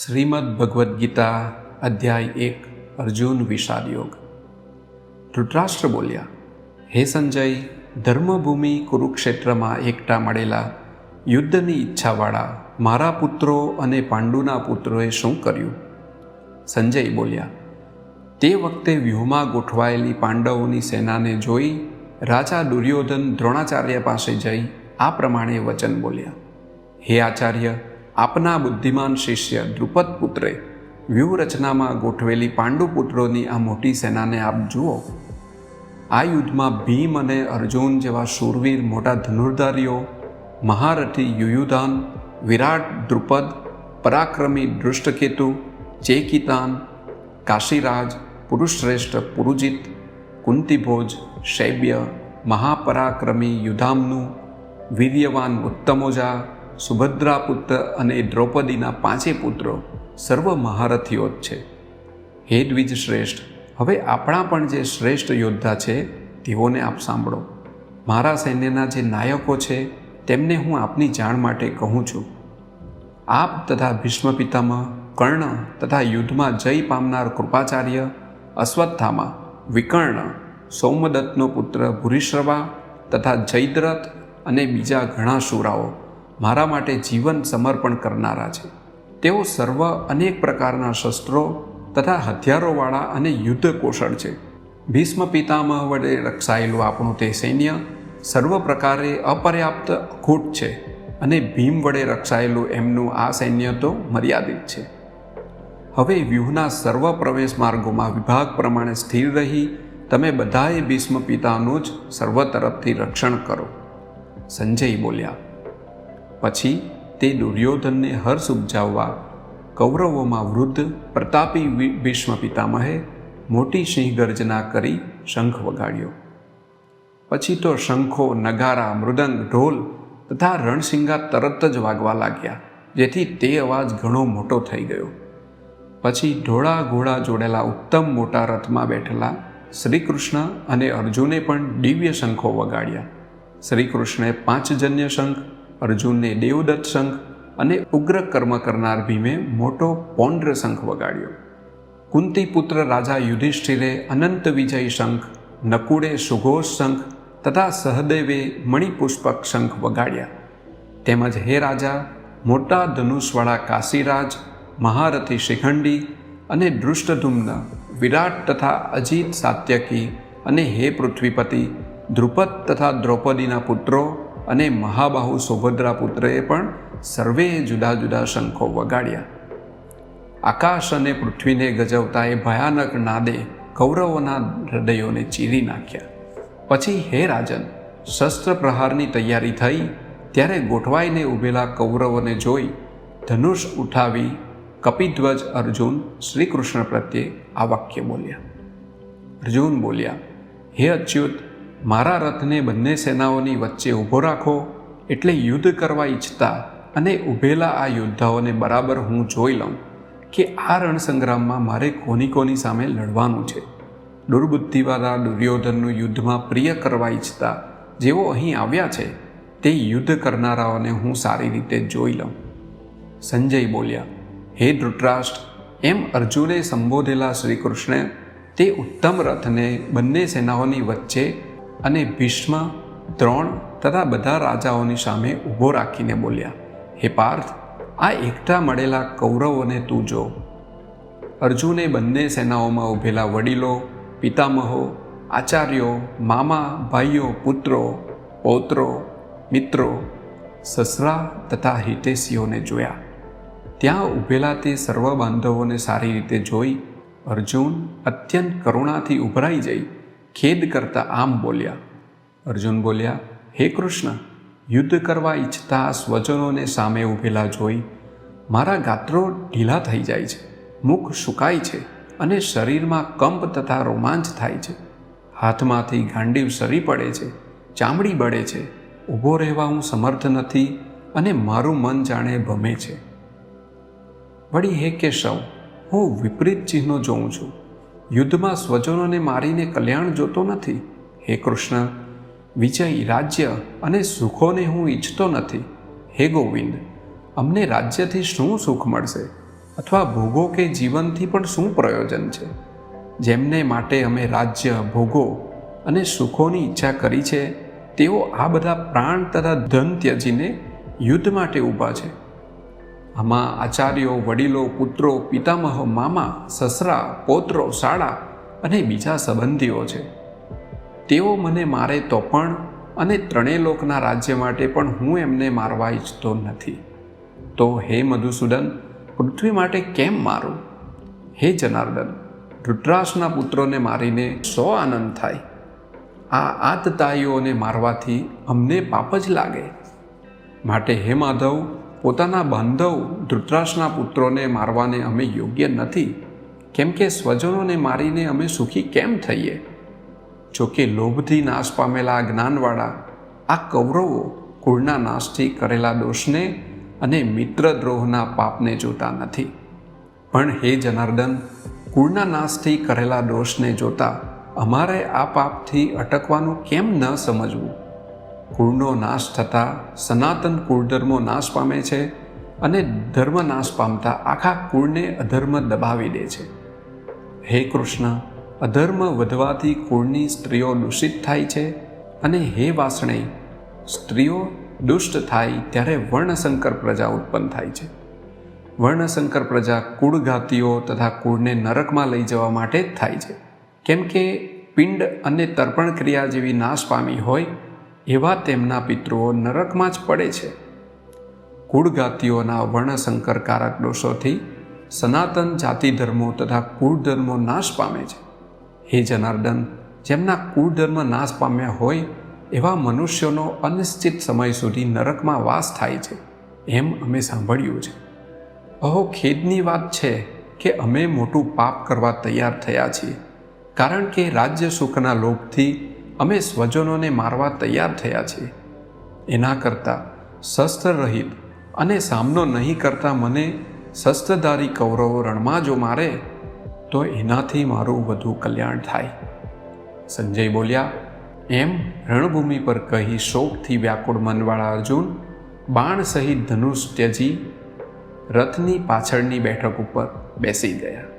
શ્રીમદ ભગવદ્ ગીતા અધ્યાય એક, અર્જુન વિષાદ યોગ. ધૃતરાષ્ટ્ર બોલ્યા, હે સંજય, ધર્મભૂમિ કુરુક્ષેત્રમાં એકઠા મળેલા યુદ્ધની ઈચ્છાવાળા મારા પુત્રો અને પાંડુના પુત્રોએ શું કર્યું? સંજય બોલ્યા, તે વખતે વ્યૂહમાં ગોઠવાયેલી પાંડવોની સેનાને જોઈ રાજા દુર્યોધન દ્રોણાચાર્ય પાસે જઈ આ પ્રમાણે વચન બોલ્યા. હે આચાર્ય આપના બુદ્ધિમાન શિષ્ય દ્રુપદ પુત્રે વ્યૂહરચનામાં ગોઠવેલી પાંડુ પુત્રોની આ મોટી સેનાને આપ જુઓ. આ યુદ્ધમાં ભીમ અને અર્જુન જેવા શૂરવીર મોટા ધનુર્ધારીઓ, મહારથી યુયુધાન, વિરાટ દ્રુપદ, પરાક્રમી દૃષ્ટકેતુ, ચેકિતાન, કાશીરાજ, પુરુષશ્રેષ્ઠ પુરુજિત, કુંતીભોજ, શૈબ્ય, મહાપરાક્રમી યુધામનું વીર્યવાન ઉત્તમોજા સુભદ્રા પુત્ર અને દ્રૌપદીના પાંચે પુત્રો સર્વ મહારથીઓ જ છે. હે દ્વિજ શ્રેષ્ઠ હવે આપણા પણ જે શ્રેષ્ઠ યોદ્ધા છે, તેઓને આપ સાંભળો. મારા સૈન્યના જે નાયકો છે, તેમને હું આપની જાણ માટે કહું છું. આપ તથા ભીષ્મ પિતામહ કર્ણ તથા યુદ્ધમાં જય પામનાર કૃપાચાર્ય, અશ્વત્થામા, વિકર્ણ, સૌમદત્તનો પુત્ર ભૂરિશ્રવા તથા જયદ્રથ અને બીજા ઘણા શુરાઓ મારા માટે જીવન સમર્પણ કરનારા છે. તેઓ સર્વ અનેક પ્રકારના શસ્ત્રો તથા હથિયારોવાળા અને યુદ્ધ કૌશળ છે. ભીષ્મ પિતામહ વડે રક્ષાયેલું આપણું તે સૈન્ય સર્વ પ્રકારે અપર્યાપ્ત અખૂટ છે અને ભીમ વડે રક્ષાયેલું એમનું આ સૈન્ય તો મર્યાદિત છે. હવે વ્યૂહના સર્વ પ્રવેશ માર્ગોમાં વિભાગ પ્રમાણે સ્થિર રહી તમે બધાએ ભીષ્મ પિતાનું જ સર્વ તરફથી રક્ષણ કરો. સંજય બોલ્યા પછી તે દુર્યોધનને હર્ષ ઉપજાવવા કૌરવોમાં વૃદ્ધ પ્રતાપી ભીષ્મ પિતામહે મોટી સિંહ ગર્જના કરી શંખ વગાડ્યો. પછી તો શંખો, નગારા, મૃદંગ, ઢોલ તથા રણસિંગા તરત જ વાગવા લાગ્યા, જેથી તે અવાજ ઘણો મોટો થઈ ગયો. પછી ઢોળા ઘોડા જોડેલા ઉત્તમ મોટા રથમાં બેઠેલા શ્રી કૃષ્ણ અને અર્જુને પણ દિવ્ય શંખો વગાડ્યા. શ્રી કૃષ્ણે પાંચજન્ય શંખ અર્જુનને દેવદત્ત શંખ અને ઉગ્ર કર્મ કરનાર ભીમે મોટો પૌંડ્ર શંખ વગાડ્યો. કુંતી પુત્ર રાજા યુધિષ્ઠિરે અનંત વિજય શંખ નકુડે સુઘોષ શંખ તથા સહદેવે મણિપુષ્પક શંખ વગાડ્યા. તેમજ હે રાજા, મોટા ધનુષવાળા કાશીરાજ, મહારથી શિખંડી અને દૃષ્ટધુમ્ન વિરાટ તથા અજીત સાત્યકી અને હે પૃથ્વીપતિ, ધ્રુપદ તથા દ્રૌપદીના પુત્રો અને મહાબાહુ સુભદ્રા પુત્રએ પણ સર્વેએ જુદા જુદા શંખો વગાડ્યા. આકાશ અને પૃથ્વીને ગજવતા એ ભયાનક નાદે કૌરવોના હૃદયોને ચીરી નાખ્યા. પછી હે રાજન, શસ્ત્ર પ્રહારની તૈયારી થઈ, ત્યારે ગોઠવાઈને ઊભેલા કૌરવોને જોઈ ધનુષ ઉઠાવી કપિધ્વજ અર્જુન શ્રી કૃષ્ણ પ્રત્યે આ વાક્ય બોલ્યા. અર્જુન બોલ્યા, હે અચ્યુત મારા રથને બંને સેનાઓની વચ્ચે ઊભો રાખો એટલે યુદ્ધ કરવા ઈચ્છતા અને ઊભેલા આ યોદ્ધાઓને બરાબર હું જોઈ લઉં કે આ રણસંગ્રામમાં મારે કોની કોની સામે લડવાનું છે. દુર્બુદ્ધિવાળા દુર્યોધનનું યુદ્ધમાં પ્રિય કરવા ઈચ્છતા જેઓ અહીં આવ્યા છે, તે યુદ્ધ કરનારાઓને હું સારી રીતે જોઈ લઉં. સંજય બોલ્યા, હે ધૃતરાષ્ટ્ર, એમ અર્જુને સંબોધેલા શ્રી કૃષ્ણે તે ઉત્તમ રથને બંને સેનાઓની વચ્ચે અને ભીષ્મ દ્રોણ તથા બધા રાજાઓની સામે ઊભો રાખીને બોલ્યા, હે પાર્થ, આ એકઠા મળેલા કૌરવોને તું જો. અર્જુને બંને સેનાઓમાં ઊભેલા વડીલો, પિતામહો, આચાર્યો, મામા, ભાઈઓ, પુત્રો, પૌત્રો, મિત્રો, સસરા તથા હિતેશીઓને જોયા. ત્યાં ઊભેલા તે સર્વ બાંધવોને સારી રીતે જોઈ અર્જુન અત્યંત કરુણાથી ઉભરાઈ જઈ ખેદ કરતા આમ બોલ્યા, અર્જુન બોલ્યા, હે કૃષ્ણ, યુદ્ધ કરવા ઈચ્છતા સ્વજનોને સામે ઊભેલા જોઈ મારા ગાત્રો ઢીલા થઈ જાય છે, મુખ સુકાય છે અને શરીરમાં કંપ તથા રોમાંચ થાય છે. હાથમાંથી ગાંડીવ સરી પડે છે, ચામડી બળે છે, ઊભો રહેવા હું સમર્થ નથી અને મારું મન જાણે ભમે છે. વળી હે કેશવ, હું વિપરીત ચિહ્નો જોઉં છું. યુદ્ધમાં સ્વજનોને મારીને કલ્યાણ જોતો નથી. હે કૃષ્ણ, વિજય રાજ્ય અને સુખોને હું ઈચ્છતો નથી. હે ગોવિંદ, અમને રાજ્યથી શું સુખ મળશે? અથવા ભોગો કે જીવનથી પણ શું પ્રયોજન છે? જેમને માટે અમે રાજ્ય, ભોગો અને સુખોની ઈચ્છા કરી છે, તેઓ આ બધા પ્રાણ તથા ધન ત્યજીને યુદ્ધ માટે ઊભા છે. આમાં આચાર્યો, વડીલો, પુત્રો, પિતામહ, મામા, સસરા, પૌત્રો, શાળા અને બીજા સંબંધીઓ છે. તેઓ મને મારે તો પણ અને ત્રણેય લોકના રાજ્ય માટે પણ હું એમને મારવા ઈચ્છતો નથી. તો હે મધુસૂદન, પૃથ્વી માટે કેમ મારું? હે જનાર્દન ધૃતરાશના પુત્રોને મારીને સો આનંદ થાય. આ આતતાઈઓને મારવાથી અમને પાપ જ લાગે. માટે હે માધવ પોતાના બાંધવ ધૃતરાષ્ટ્રના પુત્રોને મારવાને અમે યોગ્ય નથી. કેમ કે સ્વજનોને મારીને અમે સુખી કેમ થઈએ? જોકે લોભથી નાશ પામેલા જ્ઞાનવાળા, આ કૌરવો કુળના નાશથી કરેલા દોષને અને મિત્રદ્રોહના પાપને જોતા નથી. પણ હે જનાર્દન, કુળના નાશથી કરેલા દોષને જોતા અમારે આ પાપથી અટકવાનું કેમ ન સમજવું? કુળનો નાશ થતાં સનાતન કુળધર્મો નાશ પામે છે અને ધર્મ નાશ પામતા આખા કુળને અધર્મ દબાવી દે છે. હે કૃષ્ણ, અધર્મ વધવાથી કુળની સ્ત્રીઓ દૂષિત થાય છે અને હે વાસણે, સ્ત્રીઓ દુષ્ટ થાય ત્યારે વર્ણશંકર પ્રજા ઉત્પન્ન થાય છે. વર્ણશંકર પ્રજા કુળઘાતીઓ તથા કુળને નરકમાં લઈ જવા માટે જ થાય છે. કેમ કે પિંડ અને તર્પણ ક્રિયા જેવી નાશ પામી હોય એવા તેમના પિતૃઓ નરકમાં જ પડે છે. કુળગાતીઓના વર્ણસંકરકારક દોષોથી સનાતન જાતિ ધર્મો તથા કુળ ધર્મો નાશ પામે છે. હે જનાર્દન, જેમના કુળધર્મ નાશ પામ્યા હોય, એવા મનુષ્યોનો અનિશ્ચિત સમય સુધી નરકમાં વાસ થાય છે. એમ અમે સાંભળ્યું છે. અહો ખેદની વાત છે કે અમે મોટું પાપ કરવા તૈયાર થયા છીએ. કારણ કે રાજ્ય સુખના લોભથી અમે સ્વજનોને મારવા તૈયાર થયા છીએ. એના કરતાં શસ્ત્ર રહિત અને સામનો નહીં કરતા મને શસ્ત્રધારી કૌરવો રણમાં જો મારે, તો એનાથી મારું વધુ કલ્યાણ થાય. સંજય બોલ્યા, એમ રણભૂમિ પર કહી શોકથી વ્યાકુળ મનવાળા અર્જુન, બાણ સહિત ધનુષ ત્યજી, રથની પાછળની બેઠક ઉપર બેસી ગયા.